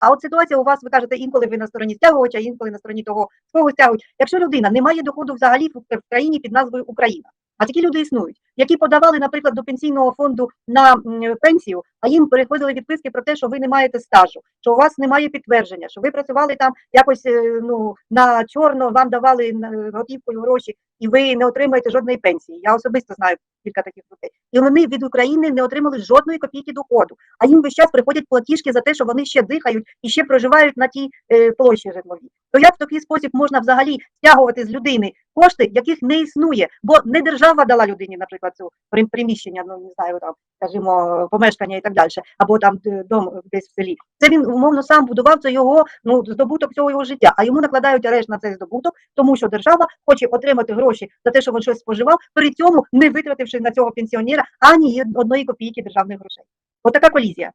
А от ситуація у вас, ви кажете, інколи ви на стороні стягувача, інколи на стороні того, кого стягують. Якщо людина не має доходу взагалі в країні під назвою Україна, а такі люди існують, які подавали, наприклад, до пенсійного фонду на пенсію, а їм переходили відписки про те, що ви не маєте стажу, що у вас немає підтвердження, що ви працювали там якось е, ну на чорно, вам давали готівкою гроші, і ви не отримаєте жодної пенсії. Я особисто знаю кілька таких людей. І вони від України не отримали жодної копійки доходу. А їм весь час приходять платіжки за те, що вони ще дихають і ще проживають на тій е, площі житловій. То як в такий спосіб можна взагалі стягувати з людини кошти, яких не існує? Бо не держава дала людині, наприклад, цю прим- приміщення, ну не знаю, там скажімо, помешкання і так далі, або там дом десь в селі. Це він умовно сам будував це його ну здобуток цього його життя. А йому накладають арешт на цей здобуток, тому що держава хоче отримати гроші за те, що він щось споживав, при цьому не витративши на цього пенсіонера ані одної копійки державних грошей. Отака колізія.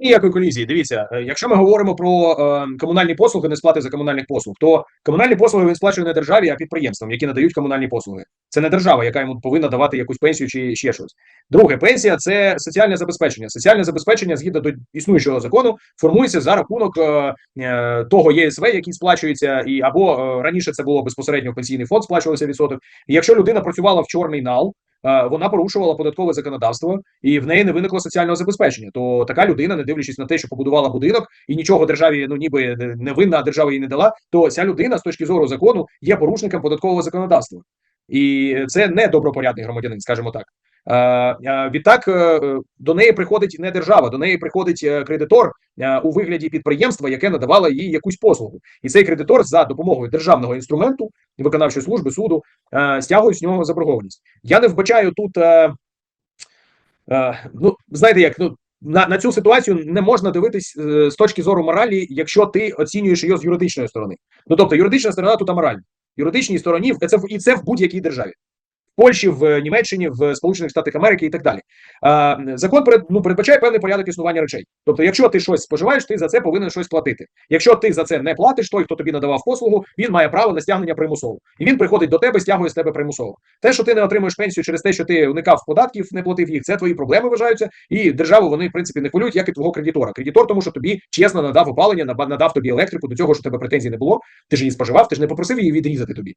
Ніякої колізії. Дивіться, е, якщо ми говоримо про е, комунальні послуги, не сплати за комунальних послуг, то комунальні послуги він сплачує не державі, а підприємствам, які надають комунальні послуги. Це не держава, яка йому повинна давати якусь пенсію чи ще щось. Друге, пенсія це соціальне забезпечення. Соціальне забезпечення згідно до існуючого закону формується за рахунок е, е, того ЄСВ, який сплачується, і або е, раніше це було безпосередньо пенсійний фонд, сплачувався відсоток. І якщо людина працювала в чорний нал. Е, Вона порушувала податкове законодавство, і в неї не виникло соціального забезпечення. То така людина, не дивлячись на те, що побудувала будинок і нічого державі ну ніби не- винна, а держава їй не дала, то ця людина з точки зору закону є порушником податкового законодавства, і це не добропорядний громадянин, скажімо так. Е, е, Відтак е, до неї приходить не держава, до неї приходить кредитор у вигляді підприємства, яке надавало їй якусь послугу, і цей кредитор за допомогою державного інструменту виконавчої служби суду стягує з нього заборгованість. Я не вбачаю тут. Ну, знаєте, як ну на, на цю ситуацію не можна дивитись з точки зору моралі, якщо ти оцінюєш її з юридичної сторони. Ну тобто, юридична сторона тут аморальна. Юридичній стороні це і це в будь-якій державі. Польщі, в Німеччині, в Сполучених Штатах Америки і так далі. Закон перед, ну, передбачає певний порядок існування речей. Тобто, якщо ти щось споживаєш, ти за це повинен щось платити. Якщо ти за це не платиш, той, хто тобі надавав послугу, він має право на стягнення примусово. І він приходить до тебе, стягує з тебе примусово. Те, що ти не отримуєш пенсію через те, що ти уникав податків, не платив їх, це твої проблеми вважаються. І державу вони в принципі не хвилюють, як і твого кредитора. Кредитор, тому що тобі чесно надав опалення, надав тобі електрику. До цього що тебе претензій не було. Ти ж її споживав, ти ж не попросив її відрізати тобі.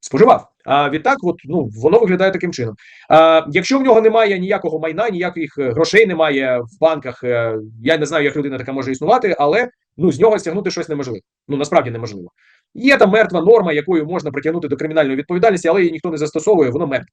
Споживав. А відтак, от ну воно виглядає таким чином. А, якщо в нього немає ніякого майна, ніяких е, грошей немає в банках. е, Я не знаю, як людина така може існувати, але ну з нього стягнути щось неможливо. Ну насправді неможливо. Є там мертва норма, якою можна притягнути до кримінальної відповідальності, але її ніхто не застосовує, воно мертве.